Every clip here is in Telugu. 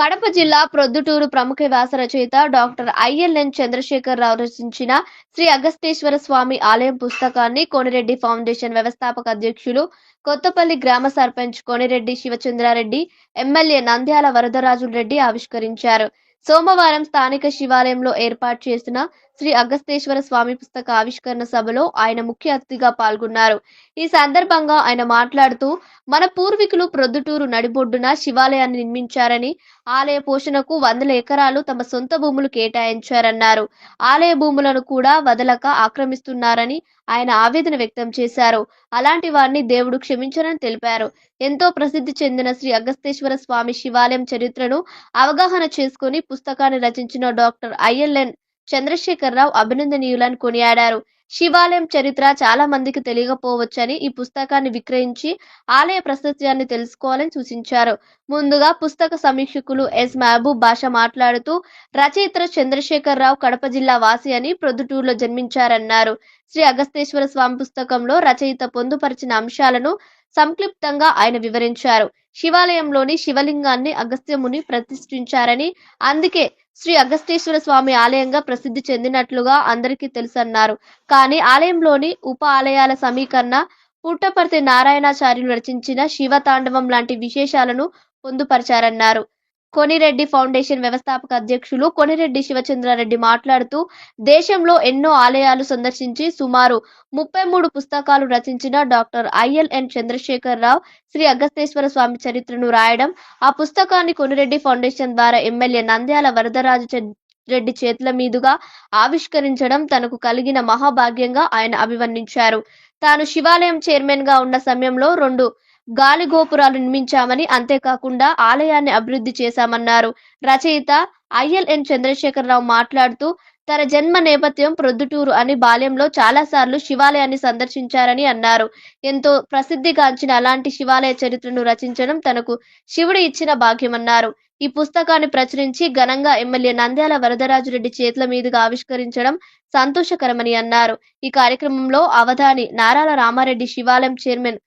కడప జిల్లా ప్రొద్దుటూరు ప్రముఖ వ్యాస రచయిత డాక్టర్ ఐఎల్ఎన్ చంద్రశేఖర్ రావు రచించిన శ్రీ అగస్తేశ్వర స్వామి ఆలయం పుస్తకాన్ని కోనిరెడ్డి ఫౌండేషన్ వ్యవస్థాపక అధ్యక్షులు కొత్తపల్లి గ్రామ సర్పంచ్ కోనిరెడ్డి శివచంద్రారెడ్డి ఎమ్మెల్యే నంద్యాల వరదరాజుల రెడ్డి ఆవిష్కరించారు. సోమవారం స్థానిక శివాలయంలో ఏర్పాటు చేసిన శ్రీ అగస్తేశ్వర స్వామి పుస్తక ఆవిష్కరణ సభలో ఆయన ముఖ్య అతిథిగా పాల్గొన్నారు. ఈ సందర్భంగా ఆయన మాట్లాడుతూ మన పూర్వీకులు ప్రొద్దుటూరు నడిబొడ్డున శివాలయాన్ని నిర్మించారని ఆలయ పోషణకు వందల ఎకరాలు తమ సొంత భూములు కేటాయించారన్నారు. ఆలయ భూములను కూడా వదలక ఆక్రమిస్తున్నారని ఆయన ఆవేదన వ్యక్తం చేశారు. అలాంటి వారిని దేవుడు క్షమించరని తెలిపారు. ఎంతో ప్రసిద్ధి చెందిన శ్రీ అగస్తేశ్వర స్వామి శివాలయం చరిత్రను అవగాహన చేసుకుని పుస్తకాన్ని రచించిన డాక్టర్ ఐఎల్ఎన్ చంద్రశేఖరరావు అభినందనీయులని కొనియాడారు. శివాలయం చరిత్ర చాలా మందికి తెలియకపోవచ్చని ఈ పుస్తకాన్ని విక్రయించి ఆలయ ప్రశస్త్యాన్ని తెలుసుకోవాలని సూచించారు. ముందుగా పుస్తక సమీక్షకులు ఎస్. మహబూబ్ భాష మాట్లాడుతూ రచయిత చంద్రశేఖరరావు కడప జిల్లా వాసి అని ప్రొద్దుటూరులో జన్మించారన్నారు. శ్రీ అగస్తేశ్వర స్వామి పుస్తకంలో రచయిత పొందుపరిచిన అంశాలను సంక్లిప్తంగా ఆయన వివరించారు. శివాలయంలోని శివలింగాన్ని అగస్త్యముని ప్రతిష్ఠించారని అందుకే శ్రీ అగస్తేశ్వర స్వామి ఆలయంగా ప్రసిద్ధి చెందినట్లుగా అందరికీ తెలుసన్నారు. కానీ ఆలయంలోని ఉప ఆలయాల సమీకరణ పుట్టపర్తి నారాయణాచార్యులు రచించిన శివతాండవం లాంటి విశేషాలను పొందుపరిచారన్నారు. కొనిరెడ్డి ఫౌండేషన్ వ్యవస్థాపక అధ్యక్షులు కొనిరెడ్డి శివచంద్రారెడ్డి మాట్లాడుతూ దేశంలో ఎన్నో ఆలయాలు సందర్శించి సుమారు ముప్పై మూడు పుస్తకాలు రచించిన డాక్టర్ ఐఎల్ఎన్ చంద్రశేఖర్ రావు శ్రీ అగస్తేశ్వర స్వామి చరిత్రను రాయడం ఆ పుస్తకాన్ని కొనిరెడ్డి ఫౌండేషన్ ద్వారా ఎమ్మెల్యే నంద్యాల వరదరాజు రెడ్డి చేతుల మీదుగా ఆవిష్కరించడం తనకు కలిగిన మహాభాగ్యంగా ఆయన అభివర్ణించారు. తాను శివాలయం చైర్మన్గా ఉన్న సమయంలో రెండు గాలి గోపురాలు నిర్మించామని అంతేకాకుండా ఆలయాన్ని అభివృద్ధి చేశామన్నారు. రచయిత ఐఎల్ఎన్ చంద్రశేఖరరావు మాట్లాడుతూ తన జన్మ నేపథ్యం ప్రొద్దుటూరు అని బాల్యంలో చాలా సార్లు శివాలయాన్ని సందర్శించారని అన్నారు. ఎంతో ప్రసిద్ధిగాంచిన అలాంటి శివాలయ చరిత్రను రచించడం తనకు శివుడు ఇచ్చిన భాగ్యమన్నారు. ఈ పుస్తకాన్ని ప్రచురించి ఘనంగా ఎమ్మెల్యే నంద్యాల వరదరాజురెడ్డి చేతుల మీదుగా ఆవిష్కరించడం సంతోషకరమని అన్నారు. ఈ కార్యక్రమంలో అవధాని నారాల రామారెడ్డి శివాలయం చైర్మన్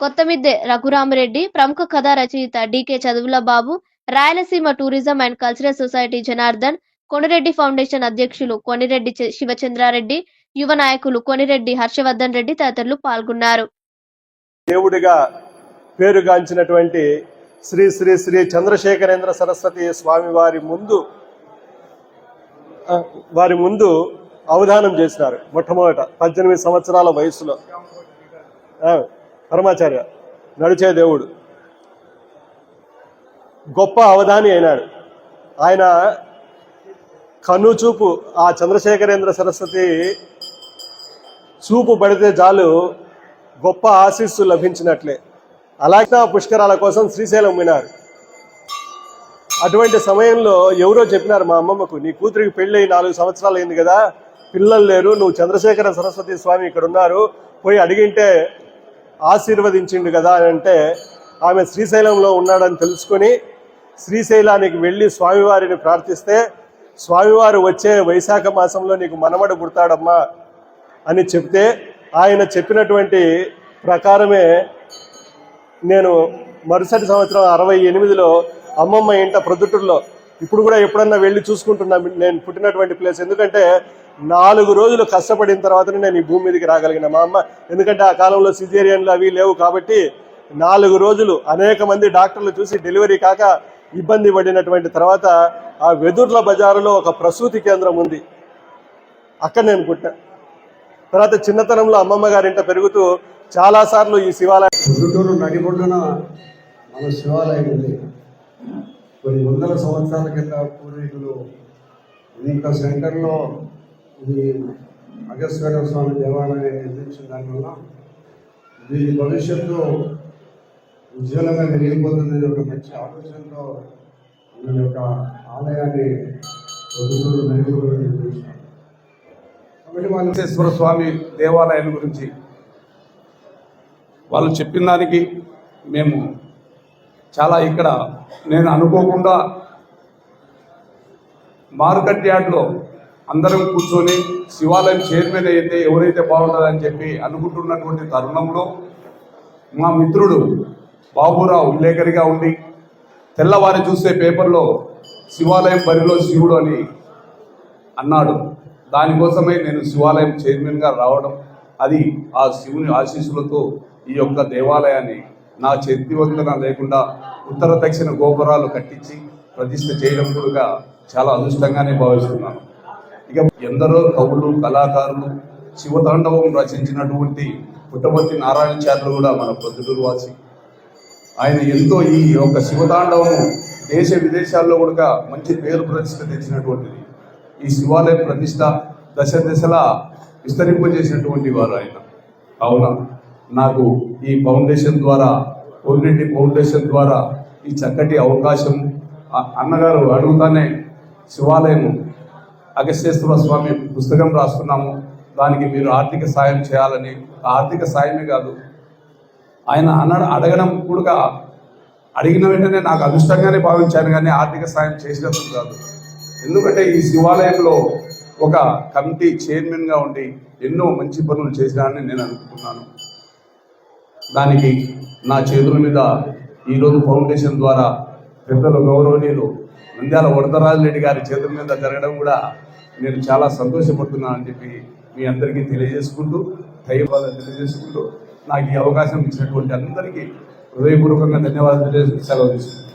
కొత్తమిద్దె రఘురామరెడ్డి ప్రముఖ కథా రచయిత DK Chaduvula Babu Rayalaseema tourism and cultural society Janardhan Konireddy foundation అధ్యక్షులు కొనిరెడ్డి శివచంద్రారెడ్డి యువ నాయకులు కొనిరెడ్డి హర్షవర్ధన్ రెడ్డి తదితరులు పాల్గొన్నారు. దేవుడిగా పేరుగాంచినటువంటి శ్రీ శ్రీ శ్రీ చంద్రశేఖరేంద్ర సరస్వతి స్వామి వారి ముందు వారి ముందు అవధానం చేసినారు మొట్టమొదట పద్దెనిమిది సంవత్సరాల వయసులో. పరమాచార్య నడిచే దేవుడు. గొప్ప అవధాని అయినాడు. ఆయన కన్నుచూపు ఆ చంద్రశేఖరేంద్ర సరస్వతి చూపు పడితే చాలు గొప్ప ఆశీస్సు లభించినట్లే. అలాగే పుష్కరాల కోసం శ్రీశైలం వినారు అటువంటి సమయంలో ఎవరో చెప్పినారు మా అమ్మమ్మకు నీ కూతురికి పెళ్ళి అయి నాలుగు సంవత్సరాలు అయింది కదా పిల్లలు లేరు నువ్వు చంద్రశేఖర సరస్వతి స్వామి ఇక్కడ ఉన్నారు పోయి అడిగింటే ఆశీర్వదించిండు కదా అని అంటే ఆమె శ్రీశైలంలో ఉన్నాడని తెలుసుకొని శ్రీశైలానికి వెళ్ళి స్వామివారిని ప్రార్థిస్తే స్వామివారు వచ్చే వైశాఖ మాసంలో నీకు మనమడు పుడతాడమ్మా అని చెప్తే ఆయన చెప్పినటువంటి ప్రకారమే నేను మరుసటి సంవత్సరం అరవై ఎనిమిదిలో అమ్మమ్మ ఇంట ప్రొద్దుటూరులో ఇప్పుడు కూడా ఎప్పుడన్నా వెళ్ళి చూసుకుంటున్నా నేను పుట్టినటువంటి ప్లేస్. ఎందుకంటే నాలుగు రోజులు కష్టపడిన తర్వాతనే నేను ఈ భూమి మీదకి రాగలిగిన మా అమ్మ. ఎందుకంటే ఆ కాలంలో సిజేరియన్లు అవి లేవు కాబట్టి నాలుగు రోజులు అనేక మంది డాక్టర్లు చూసి డెలివరీ కాక ఇబ్బంది పడినటువంటి తర్వాత ఆ వెదుర్ల బజారులో ఒక ప్రసూతి కేంద్రం ఉంది. అక్కడ నేను పుట్టా తర్వాత చిన్నతనంలో అమ్మమ్మ గారింట పెరుగుతూ చాలాసార్లు ఈ శివాలయం గుంటూరు నడిబొడ్డున మన శివాలయం ఉంది. కొన్ని వందల సంవత్సరాల కింద పూర్వీకులు ఇంకా సెంటర్లో ఈ అగస్వర స్వామి దేవాలయాన్ని నిర్మించిన దానివల్ల దీని భవిష్యత్తు ఉజ్వలంగా వెలిగిపోతుందనే ఒక మంచి ఆలోచనతో మన యొక్క ఆలయాన్ని గుంటూరు నడిబొడ్డున నిర్మించారు కాబట్టి వెంకటేశ్వర స్వామి దేవాలయం గురించి వాళ్ళు చెప్పిన దానికి మేము చాలా ఇక్కడ నేను అనుకోకుండా మార్కెట్ యార్డ్లో అందరం కూర్చొని శివాలయం చైర్మన్ అయితే ఎవరైతే బాగుంటుందని చెప్పి అనుకుంటున్నటువంటి తరుణంలో మా మిత్రుడు బాబురావు విలేకరిగా ఉండి తెల్లవారి చూసే పేపర్లో శివాలయం బరిలో శివుడు అని అన్నాడు. దానికోసమే నేను శివాలయం చైర్మన్గా రావడం అది ఆ శివుని ఆశీస్సులతో ఈ యొక్క దేవాలయాన్ని నా చేతి వంతన లేకుండా ఉత్తర దక్షిణ గోపురాలు కట్టించి ప్రతిష్ఠ చేయడం కూడా చాలా అదృష్టంగానే భావిస్తున్నాను. ఇక ఎందరో కవులు కళాకారులు శివతాండవం రచించినటువంటి పుట్టపర్తి నారాయణచార్యులు కూడా మన పొద్దుటూరు వాసి. ఆయన ఎంతో ఈ యొక్క శివతాండవము దేశ విదేశాల్లో కూడా మంచి పేరు ప్రతిష్ట తెచ్చినటువంటిది. ఈ శివాలయ ప్రతిష్ట దశ దశలా విస్తరింపజేసినటువంటి వారు ఆయన. అవునా? నాకు ఈ ఫౌండేషన్ ద్వారా కోరిరెడ్డి ఫౌండేషన్ ద్వారా ఈ చక్కటి అవకాశం అన్నగారు అడుగుతానే శివాలయము అగస్త్యేశ్వర స్వామి పుస్తకం రాస్తున్నాము. దానికి మీరు ఆర్థిక సాయం చేయాలని ఆ ఆర్థిక సాయమే కాదు ఆయన అన్న అడగడం కూడా అడిగిన వెంటనే నాకు అదృష్టంగానే భావించాను కానీ ఆర్థిక సాయం చేసినందుకు కాదు. ఎందుకంటే ఈ శివాలయంలో ఒక కమిటీ చైర్మన్గా ఉండి ఎన్నో మంచి పనులు చేశానని నేను అనుకుంటున్నాను. దానికి నా చేతుల మీద ఈరోజు ఫౌండేషన్ ద్వారా పెద్దలు గౌరవనీయులు నంద్యాల వరదరాజరెడ్డి గారి చేతుల మీద జరగడం కూడా నేను చాలా సంతోషపడుతున్నానని చెప్పి మీ అందరికీ తెలియజేసుకుంటూ ధైర్యవాదాలు తెలియజేసుకుంటూ నాకు ఈ అవకాశం ఇచ్చినటువంటి అందరికీ హృదయపూర్వకంగా ధన్యవాదాలు తెలియజేసి సెలవు తీసుకుంటాను